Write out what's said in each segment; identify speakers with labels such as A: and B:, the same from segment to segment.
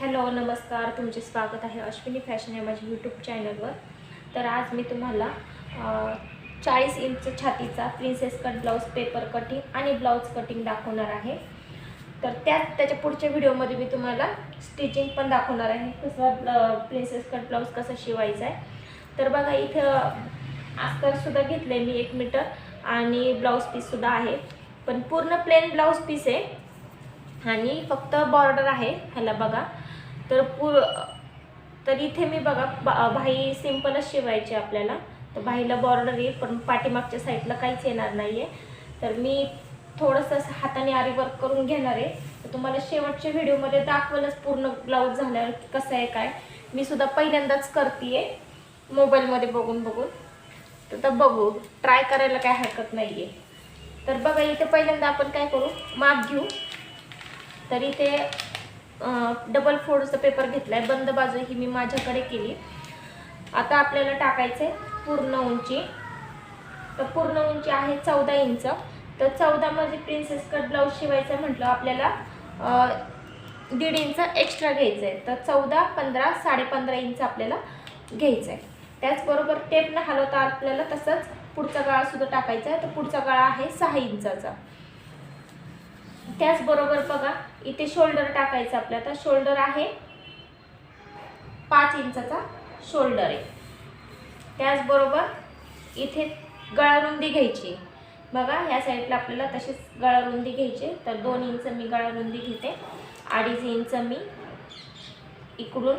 A: Hello नमस्कार. तुमचे स्वागत आहे अश्विनी फॅशन या माझ्या यूट्यूब चॅनलवर तर आज मी तुम्हाला चाळीस inch छातीचा princess cut blouse paper cutting आणि ब्लाऊज कटिंग दाखवणार आहे. तर त्या त्याच्या पुढच्या व्हिडिओमध्ये मी तुम्हाला स्टिचिंग पण दाखवणार आहे. कसं प्रिन्सेस कट ब्लाऊज कसं शिवायचं आहे. तर बघा इथं आस्तरसुद्धा घेतलं आहे मी एक मीटर आणि ब्लाऊज पीससुद्धा आहे. पण पूर्ण प्लेन ब्लाऊज पीस आहे. आणि फक्त बॉर्डर आहे. ह्याला बघा. तर पूर तर इथे मी बघा बा भाई सिम्पलच शिवायची आपल्याला. तर भाईला बॉर्डर येईल पण पाठीमागच्या साईडला काहीच येणार नाही आहे तर मी थोडंसं असं हाताने आरी वर्क करून घेणार आहे. तर तुम्हाला शेवटच्या व्हिडिओमध्ये दाखवलंच पूर्ण ब्लाऊज झाल्यावर कसं आहे काय. मी सुद्धा पहिल्यांदाच करते आहे मोबाईलमध्ये बघून बघून. तर बघू ट्राय करायला काय हरकत नाही आहे तर बघा इथे पहिल्यांदा आपण काय करू? माप घेऊ. तर इथे डबल फोडचा पेपर घेतला आहे बंद बाजू ही मी माझ्याकडे केली. आता आपल्याला टाकायचं आहे पूर्ण उंची. तर पूर्ण उंची आहे चौदा इंच. तर चौदामध्ये प्रिन्सेस कट ब्लाऊज शिवायचं म्हटलं आपल्याला दीड इंच एक्स्ट्रा घ्यायचं आहे तर चौदा पंधरा साडेपंधरा इंच आपल्याला घ्यायचं आहे त्याचबरोबर टेप न हलवता आपल्याला तसंच पुढचा गाळासुद्धा टाकायचा आहे. तर पुढचा गाळा आहे सहा इंचाचा. त्याचबरोबर बघा इथे शोल्डर टाकायचं आपल्या तर शोल्डर आहे पाच इंचाचा शोल्डर आहे. त्याचबरोबर इथे गळारुंदी घ्यायची. बघा ह्या साईडला आपल्याला तशीच गळारुंदी घ्यायची. तर दोन इंच मी गळारुंदी घेते. अडीच इंच मी इकडून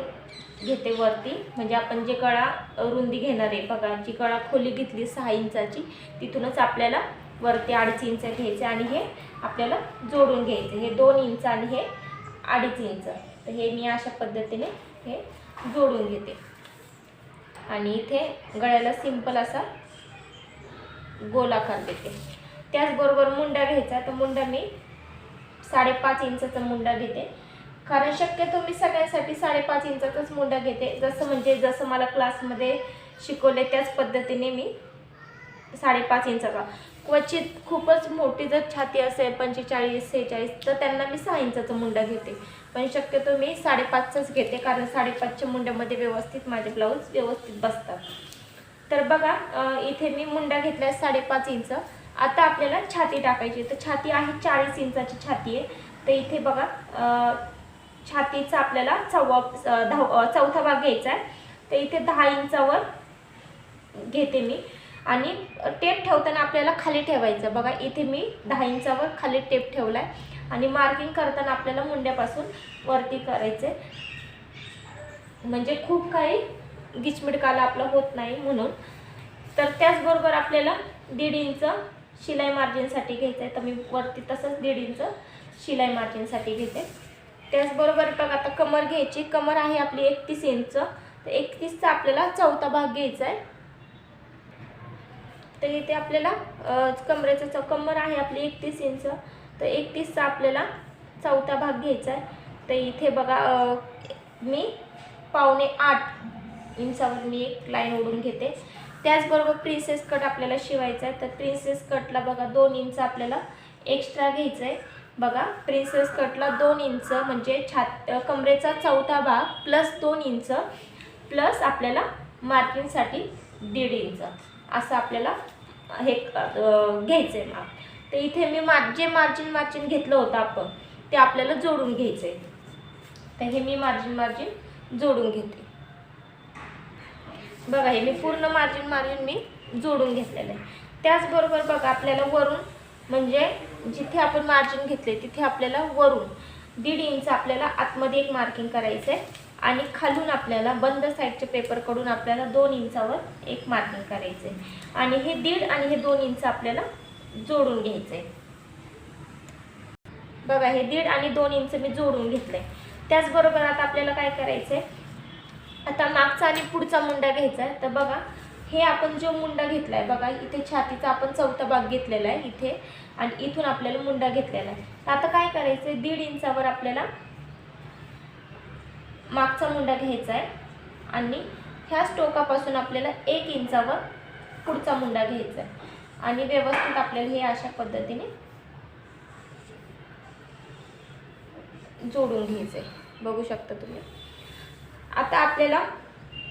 A: घेते वरती. म्हणजे आपण जे गळा रुंदी घेणार आहे बघा जी गळा खोली घेतली सहा इंचाची तिथूनच आपल्याला वरती अडीच इंच घ्यायचे आणि हे आपल्याला जोडून घ्यायचे. हे दोन इंच आणि हे अडीच इंच. तर हे मी अशा पद्धतीने हे जोडून घेते. आणि इथे गळ्याला सिंपल असा गोलाकार देते. त्याचबरोबर मुंडा घ्यायचा. तर मुंडा मी साडेपाच इंचाचा मुंडा घेते कारण शक्यतो मी सगळ्यांसाठी साडेपाच इंचाचाच मुंडा घेते. जसं म्हणजे जसं मला क्लासमध्ये शिकवले त्याच पद्धतीने मी साडेपाच इंचाचा. क्वचित खूपच मोठी जर छाती असेल पंचेचाळीस सेहेचाळीस तर त्यांना मी सहा इंचाचा मुंडा घेते. पण शक्यतो मी साडेपाचचाच घेते कारण साडेपाचच्या मुंड्यामध्ये व्यवस्थित माझे ब्लाऊज व्यवस्थित बसतात. तर बघा इथे मी मुंडा घेतला आहे साडेपाच इंच. आता आपल्याला छाती टाकायची तर छाती आहे चाळीस इंचाची छाती आहे. तर इथे बघा छातीचा आपल्याला चौवा धाव चौथा भाग घ्यायचा आहे. तर इथे दहा इंचावर घेते मी. आणि टेप ठेवताना आपल्याला खाली ठेवायचं. बघा इथे मी दहा इंचावर खाली टेप ठेवला आहे आणि मार्किंग करताना आपल्याला मुंड्यापासून वरती करायचं. म्हणजे खूप काही गिचमिडकाला आपलं होत नाही म्हणून. तर त्याचबरोबर आपल्याला दीड इंच शिलाई मार्जिनसाठी घ्यायचं आहे तर मी वरती तसंच दीड इंच शिलाई मार्जिनसाठी घेते. त्याचबरोबर बघा आता कमर घ्यायची. कमर आहे आपली एकतीस इंच. तर एकतीसचा आपल्याला चौथा भाग घ्यायचा आहे तर इथे आपल्याला कमरेचं चौ कमर आहे आपली एकतीस इंच. तर एकतीसचा आपल्याला चौथा भाग घ्यायचा आहे. तर इथे बघा मी पावणे आठ इंचावर मी एक लाईन ओढून घेते. त्याचबरोबर प्रिन्सेस कट आपल्याला शिवायचा आहे. तर प्रिन्सेस कटला बघा दोन इंच आपल्याला एक्स्ट्रा घ्यायचं आहे. बघा प्रिन्सेस कटला दोन इंच म्हणजे छात कमरेचा चौथा भाग प्लस दोन इंच प्लस आपल्याला मार्किंगसाठी दीड इंच. असं आपल्याला हे घ्यायचं आहे माप. तर इथे मी मा जे मार्जिन मार्जिन घेतलं होतं आपण ते आपल्याला जोडून घ्यायचं आहे तर हे मी मार्जिन मार्जिन जोडून घेते. बघा हे मी पूर्ण मार्जिन मार्जिन मी जोडून घेतलेलं आहे. त्याचबरोबर बघा आपल्याला वरून म्हणजे जिथे आपण मार्जिन घेतले तिथे आपल्याला वरून दीड इंच आपल्याला आतमध्ये एक मार्किंग करायचं आहे आणि खालून आपल्याला बंद साईडचे पेपरकडून आपल्याला दोन इंचावर एक मार्किंग करायचं. आहे आणि हे दीड आणि हे दोन इंच आपल्याला जोडून घ्यायचं. आहे बघा हे दीड आणि दोन इंच मी जोडून घेतलं आहे त्याचबरोबर आता आपल्याला काय करायचं आहे आता मागचा आणि पुढचा मुंडा घ्यायचा आहे. तर बघा हे आपण जो मुंडा घेतला आहे बघा इथे छातीचा आपण चौथा भाग घेतलेला आहे इथे. आणि इथून आपल्याला मुंडा घेतलेला आहे. आता काय करायचं आहे दीड इंचावर आपल्याला मागचा मुंडा घ्यायचा आहे. आणि ह्या टोकापासून आपल्याला एक इंचावर पुढचा मुंडा घ्यायचा आहे. आणि व्यवस्थित आपल्याला हे अशा पद्धतीने जोडून घ्यायचं आहे. बघू शकता तुम्ही. आता आपल्याला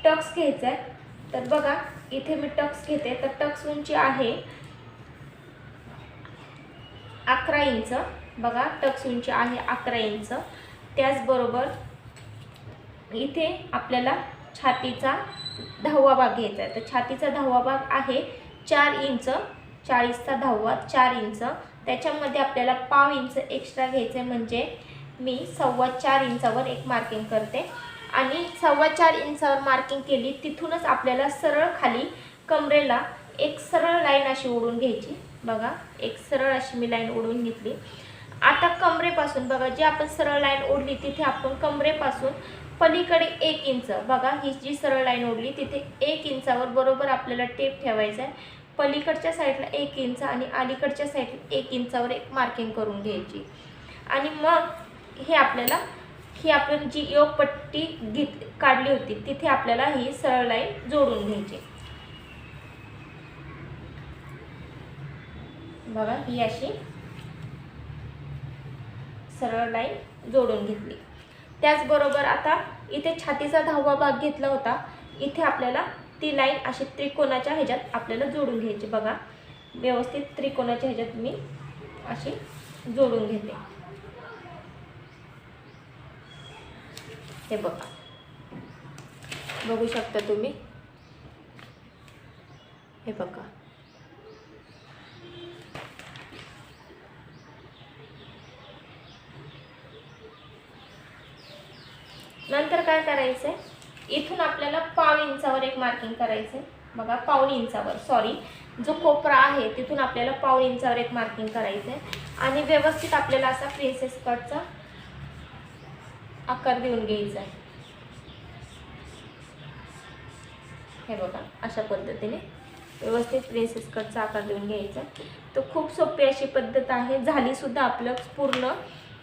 A: टक्स घ्यायचा आहे. तर बघा इथे मी टक्स घेते. तर टक्स उंची आहे अकरा इंच. बघा टक्स उंची आहे अकरा इंच. त्याचबरोबर इथे आपल्याला छातीचा दहावा भाग घ्यायचा आहे. तर छातीचा दहावा भाग आहे चार इंच चाळीसचा दहावा चार इंच. त्याच्यामध्ये आपल्याला पाव इंच एक्स्ट्रा घ्यायचं आहे म्हणजे मी सव्वा चार इंचावर एक मार्किंग करते. आणि सव्वा चार इंचावर मार्किंग केली तिथूनच आपल्याला सरळ खाली कमरेला एक सरळ लाईन अशी ओढून घ्यायची. बघा एक सरळ अशी मी लाईन ओढून घेतली. आता कमरेपासून बघा जी आपण सरळ लाईन ओढली तिथे आपण कमरेपासून पलीकडे एक इंच. बघा ही जी सरळ लाईन ओढली तिथे एक इंचावर बरोबर आपल्याला टेप ठेवायचा आहे. पलीकडच्या साईडला एक इंच आणि अलीकडच्या साईडला एक इंचावर एक मार्किंग करून घ्यायची. आणि मग हे आपल्याला ही आपण जी योगपट्टी घेत काढली होती तिथे आपल्याला ही सरळ लाईन जोडून घ्यायची. बघा ही अशी सरळ लाईन जोडून घेतली. त्याचबरोबर आता इथे छातीचा दहावा भाग घेतला होता. इथे आपल्याला ती लाईन अशी त्रिकोणाच्या ह्याच्यात आपल्याला जोडून घ्यायची. बघा व्यवस्थित त्रिकोणाच्या ह्याच्यात मी अशी जोडून घेते. हे बघा. बघू शकता तुम्ही? हे बघा. नंतर काय करायचं आहे इथून आपल्याला पाव इंचावर एक मार्किंग करायचं आहे बघा पाऊण इंचावर सॉरी जो कोपरा आहे तिथून आपल्याला पाऊण इंचावर एक मार्किंग करायचं आहे आणि व्यवस्थित आपल्याला असा प्रिन्सेस कटचा आकार देऊन घ्यायचा आहे हे बघा अशा पद्धतीने व्यवस्थित प्रिन्सेस कटचा आकार देऊन घ्यायचा तर खूप सोपी अशी पद्धत आहे. झालीसुद्धा आपलं पूर्ण.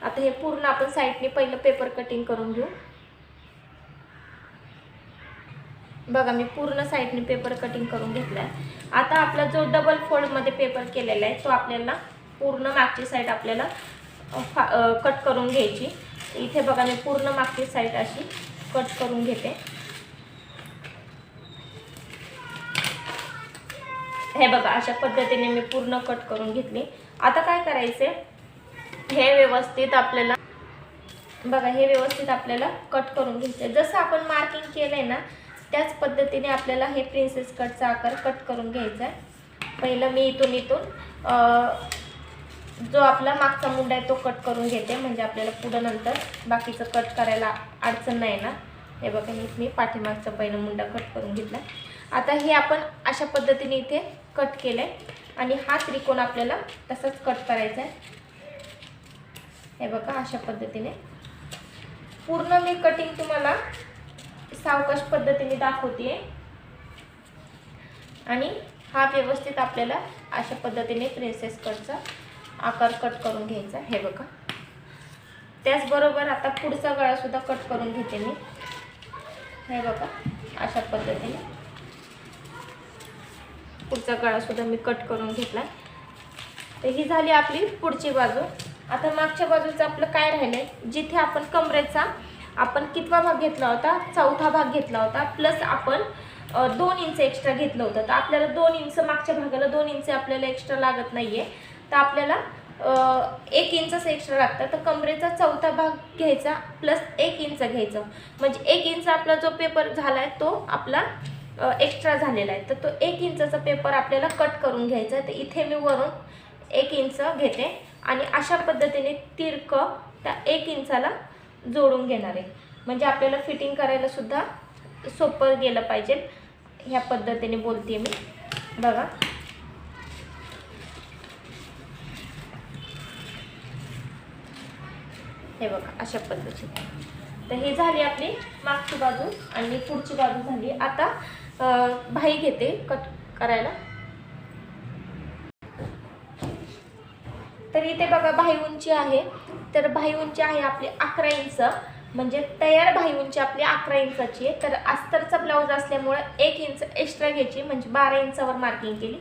A: आता हे पूर्ण आपण साईडने पहिलं पेपर कटिंग करून घेऊ. बघा मी पूर्ण साईडने पेपर कटिंग करून घेतला आहे आता आपला जो डबल फोल्डमध्ये पेपर केलेला आहे तो आपल्याला पूर्ण मागची साईड आपल्याला फा कट करून घ्यायची. इथे बघा मी पूर्ण मागची साईड अशी कट करून घेते. हे बघा अशा पद्धतीने मी पूर्ण कट करून घेतली. आता काय करायचे हे व्यवस्थित आपल्याला बघा हे व्यवस्थित आपल्याला कट करून घ्यायचे जसं आपण मार्किंग केलं आहे ना त्याच पद्धतीने आपल्याला हे प्रिन्सेस कटचा आकार कट करून घ्यायचा आहे. पहिलं मी इथून इथून जो आपला मागचा मुंडा आहे तो कट करून घेते म्हणजे आपल्याला पुढं नंतर बाकीचं कट करायला अडचण नाही ना. हे बघा मी मी पाठीमागचा पहिला मुंडा कट करून घेतला. आता हे आपण अशा पद्धतीने इथे कट केलं आहे आणि हा त्रिकोण आपल्याला तसंच कट करायचा आहे. हे बघा अशा पद्धतीने. पूर्ण मी कटिंग तुम्हाला सावकाश पद्धतीने दाखवते आणि हा व्यवस्थित आपल्याला अशा पद्धतीने प्रिन्सेस कटचा आकार कट करून घ्यायचा हे बघा. त्याचबरोबर आता पुढचा गळासुद्धा कट करून घेते मी. हे बघा. अशा पद्धतीने. पुढचा गळासुद्धा मी कट करून घेतला तर ही झाली आपली पुढची बाजू. आता मागच्या बाजूचं आपलं काय राहिलं आहे जिथे आपण कमरेचा आपण कितवा भाग घेतला होता? चौथा भाग घेतला होता. प्लस आपण दोन इंच एक्स्ट्रा घेतलं होतं. तर आपल्याला दोन इंच मागच्या भागाला दोन इंच आपल्याला एक्स्ट्रा लागत नाही आहे तर आपल्याला एक इंचच एक्स्ट्रा लागतं. तर कमरेचा चौथा भाग घ्यायचा प्लस एक इंच घ्यायचं. म्हणजे एक इंच आपला जो पेपर झाला आहे तो आपला एक्स्ट्रा झालेला आहे. तर तो एक इंचाचा पेपर आपल्याला कट करून घ्यायचा. आहे तर इथे मी वरून एक इंच घेते. आणि अशा पद्धतीने तिरकं त्या एक इंचाला जोडून घेणार आहे. म्हणजे आपल्याला फिटिंग करायला सुद्धा सोपं गेलं पाहिजे. ह्या पद्धतीने बोलते मी. बघा. हे बघा अशा पद्धतीने. तर हे झाली आपली मागची बाजू आणि पुढची बाजू झाली. आता भाई घेते कट करायला. तर इथे बघा भाई उंची आहे. तर भाई उंची आहे आपली अकरा इंच. म्हणजे तयार भाईउंची आपली अकरा इंचाची आहे. तर अस्तरचा ब्लाऊज असल्यामुळं एक इंच एक्स्ट्रा घ्यायची. म्हणजे बारा इंचावर मार्किंग केली.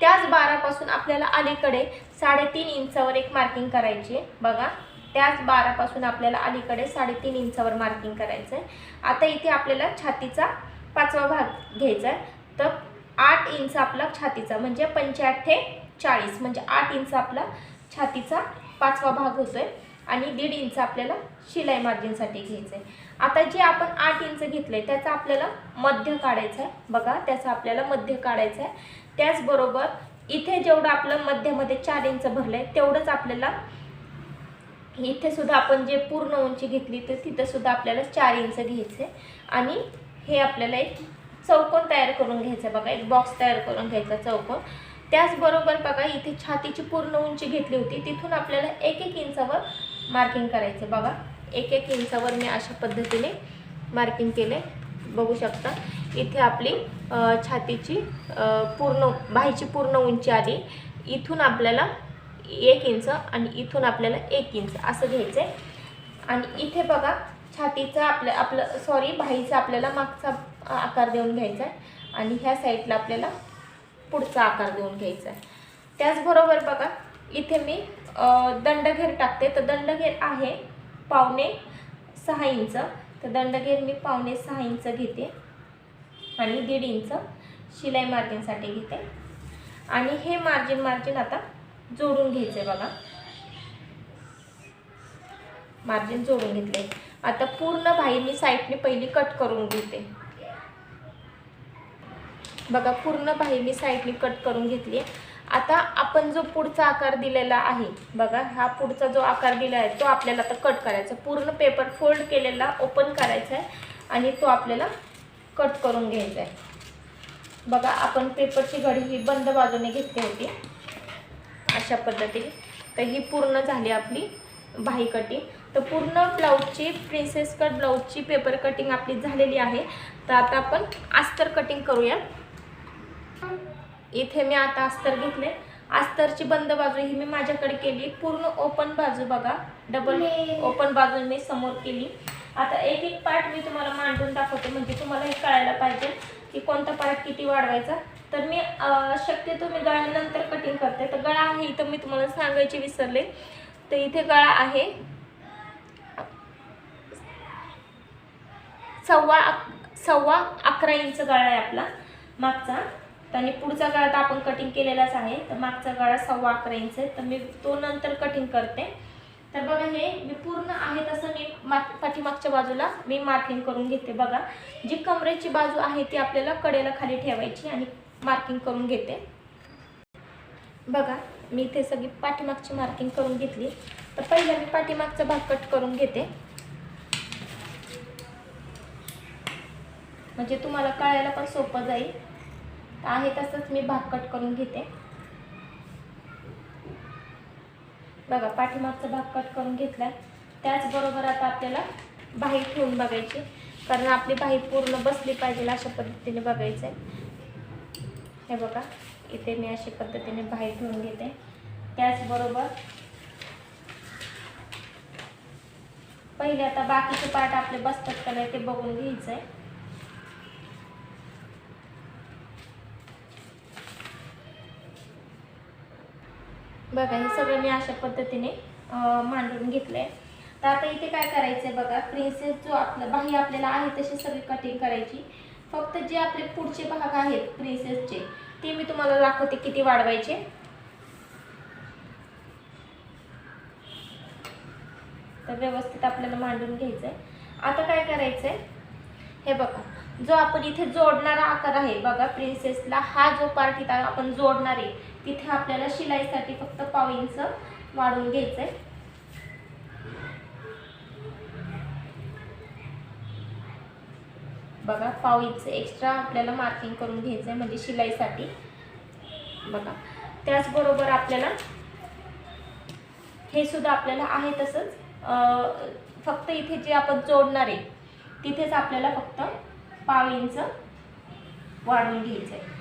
A: त्याच बारापासून आपल्याला अलीकडे साडेतीन इंचावर एक मार्किंग करायची आहे. बघा त्याच बारापासून आपल्याला अलीकडे साडेतीन इंचावर मार्किंग करायचं आहे आता इथे आपल्याला छातीचा पाचवा भाग घ्यायचा आहे. तर आठ इंच आपला छातीचा म्हणजे पंच्याहत्ते चाळीस. म्हणजे आठ इंच आपला छातीचा पाचवा भाग होतो आहे आणि दीड इंच आपल्याला शिलाई मार्जिनसाठी घ्यायचं आहे आता जे आपण आठ इंच घेतलं आहे त्याचा आपल्याला मध्य काढायचं आहे बघा त्याचा आपल्याला मध्य काढायचं आहे त्याचबरोबर इथे जेवढं आपलं मध्यामध्ये चार इंच भरलं आहे तेवढंच आपल्याला इथे सुद्धा आपण जे पूर्ण उंची घेतली तर तिथंसुद्धा आपल्याला चार इंच घ्यायचं आहे आणि हे आपल्याला एक चौकोन तयार करून घ्यायचं आहे बघा एक बॉक्स तयार करून घ्यायचा चौकोन. त्याचबरोबर बघा इथे छातीची पूर्ण उंची घेतली होती. तिथून आपल्याला एक एक इंचावर मार्किंग करायचं. बघा एक एक इंचावर मी अशा पद्धतीने मार्किंग केले. बघू शकता इथे आपली छातीची पूर्ण बाहीची पूर्ण उंची आली. इथून आपल्याला एक इंच आणि इथून आपल्याला एक इंच असं घ्यायचं आहे आणि इथे बघा छातीचा आपल्या आपलं सॉरी बाहीचा आपल्याला मागचा आकार देऊन घ्यायचा आहे आणि ह्या साईडला आपल्याला पुढचा आकार देऊन घ्यायचा आहे त्याचबरोबर बघा इथे मी दंडघेर टाकते. तर दंडघेर आहे पावणे सहा इंच. तर दंडघेर मी पावणे सहा इंच घेते. आणि दीड इंच शिलाई मार्जिनसाठी घेते. आणि हे मार्जिन मार्जिन आता जोडून घ्यायचे बघा. मार्जिन जोडून घेतले आता पूर्ण बाही मी साईडने पहिली कट करून घेते. बघा पूर्ण बाही मी साईडने कट करून घेतली आहे आता आपण जो पुढचा आकार दिलेला आहे बघा हा पुढचा जो आकार दिला आहे तो आपल्याला आता कट करायचा पूर्ण पेपर फोल्ड केलेला ओपन करायचा आहे आणि तो आपल्याला कट करून घ्यायचा आहे. बघा आपण पेपरची घडी ही बंद बाजूने घेतली होती. अशा पद्धतीने. तर ही पूर्ण झाली आपली बाही कटिंग तर पूर्ण ब्लाऊजची प्रिन्सेस कट ब्लाऊजची पेपर कटिंग आपली झालेली आहे. तर आता आपण अस्तर कटिंग करूया. इथे मी आता अस्तर घेतले अस्तरची बंद बाजू ही मी माझ्याकडे केली. पूर्ण ओपन बाजू बघा. डबल ओपन बाजू मी समोर केली. आता एक एक पार्ट मी तुम्हाला मांडून दाखवते. म्हणजे तुम्हाला हे कळायला पाहिजे की कोणता पार्ट किती वाढवायचा. तर मी शक्यतो मी गळ्यानंतर कटिंग करते. तर गळा आहे इथं मी तुम्हाला सांगायचे विसरले. तर इथे गळा आहे. सव्वा सव्वा अकरा इंच गळा आहे आपला. मागचा. आणि पुढचा गळा तर आपण कटिंग केलेलाच आहे. तर मागचा गळा सव्वा अकरा इंच आहे. तर मी तो नंतर कटिंग करते. तर बघा हे मी पूर्ण आहे तसं मी मा पाठीमागच्या बाजूला मी मार्किंग करून घेते बघा. जी कमरेची बाजू आहे ती आपल्याला कडेला खाली ठेवायची आणि मार्किंग करून घेते. बघा मी इथे सगळी पाठीमागची मार्किंग करून घेतली. तर पहिला मी पाठीमागचा भाग कट करून घेते. म्हणजे तुम्हाला कळायला पण सोपं जाईल. आहे तसंच मी भाग कट करून घेते. बघा पाठीमागचा भाग कट करून घेतलाय त्याचबरोबर आता आपल्याला बाही ठेवून बघायची. कारण आपली बाही पूर्ण बसली पाहिजे अशा पद्धतीने बघायचं आहे हे बघा इथे मी अशा पद्धतीने बाही ठेवून घेते. त्याचबरोबर पहिले आता बाकीचे पार्ट आपले बसतात का नाही ते बघून घ्यायचं आहे बघा हे सगळं मी अशा पद्धतीने मांडून घेतलंय. तर आता इथे काय करायचंय बघा प्रिन्सेस जो आपलं बाही आपल्याला आहे तशी सगळी कटिंग करायची. फक्त जे आपले पुढचे भाग आहेत प्रिन्सेसचे ते मी तुम्हाला दाखवते किती वाढवायचे. तर व्यवस्थित आपल्याला मांडून घ्यायचंय. आता काय करायचंय? हे बघा जो आपण इथे जोडणारा आकार आहे बघा प्रिन्सेसला हा जो पार्ट इथं आपण जोडणार आहे तिथे आपल्याला शिलाईसाठी फक्त पाव इंच वाढवून घ्यायचं आहे बघा पाव इंच एक्स्ट्रा आपल्याला मार्किंग करून घ्यायचं आहे म्हणजे शिलाईसाठी. बघा त्याचबरोबर आपल्याला हे सुद्धा आपल्याला आहे तसंच फक्त इथे जे आपण जोडणार आहे तिथेच आपल्याला फक्त पाव इंच वाढवून घ्यायचं आहे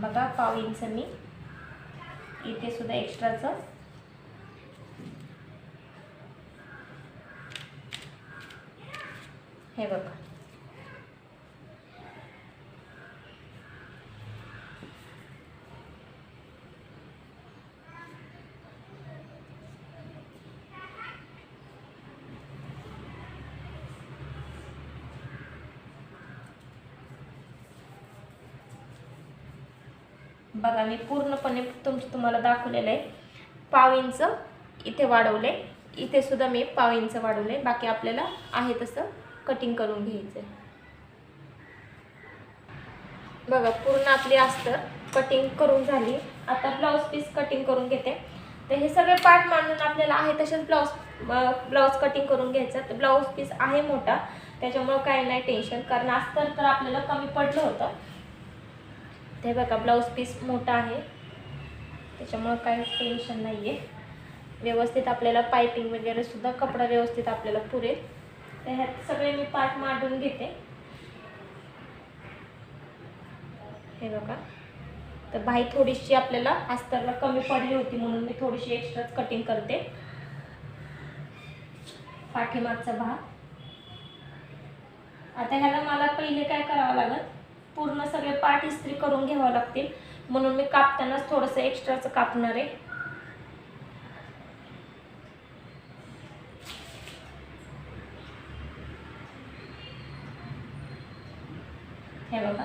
A: बघा पाव इंच मी इथे सुद्धा एक्स्ट्राचं हे बघा. बघा मी पूर्णपणे तुमचं तुम्हाला दाखवलेलं आहे. पाव इंच इथे वाढवले इथे सुद्धा मी पाव इंच वाढवले बाकी आपल्याला आहे तसं कटिंग करून घ्यायचं आहे बघा पूर्ण आपली अस्तर कटिंग करून झाली. आता ब्लाऊज पीस कटिंग करून घेते. तर हे सगळे पार्ट मांडून आपल्याला आहे तसेच ब्लाऊज ब्लाऊज कटिंग करून घ्यायचं. तर ब्लाऊज पीस आहे मोठा. त्याच्यामुळं काही नाही टेन्शन कारण अस्तर तर आपल्याला कमी पडलं होतं. ते बघा ब्लाऊज पीस मोठा आहे. त्याच्यामुळं काही टेन्शन नाही आहे व्यवस्थित आपल्याला पायपिंग वगैरे सुद्धा कपडा व्यवस्थित आपल्याला पुरेल. तर ह्यात सगळे मी पार्ट मांडून घेते. हे बघा. तर बाई थोडीशी आपल्याला अस्तरला कमी पडली होती म्हणून मी थोडीशी एक्स्ट्राच कटिंग करते. पाठीमागचा भाग. आता ह्याला मला पहिले काय करावं लागत पूर्ण सगळे पार्ट इस्त्री करून घ्यावं लागतील. म्हणून मी कापतानाच थोडंसं एक्स्ट्राचं कापणार आहे. हे बघा.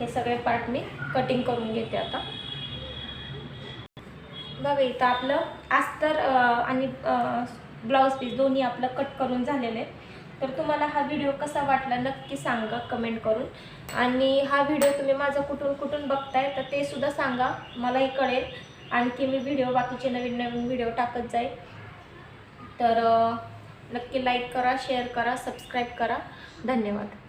A: हे सगळे पार्ट मी कटिंग करून घेते आता. बघा इथं आपलं अस्तर आणि ब्लाऊज पीस दोन्ही आपलं कट करून झालेलं आहे तर तुम्हाला हा व्हिडिओ कसा वाटला नक्की सांगा कमेंट करून. आणि हा व्हिडिओ तुम्ही माझा कुठून कुठून बघताय तर ते सुद्धा सांगा मलाही कळेल. आणखी मी व्हिडिओ बाकीचे नवीन नवीन व्हिडिओ टाकत जाईल. तर नक्की लाईक करा शेअर करा सबस्क्राईब करा. धन्यवाद.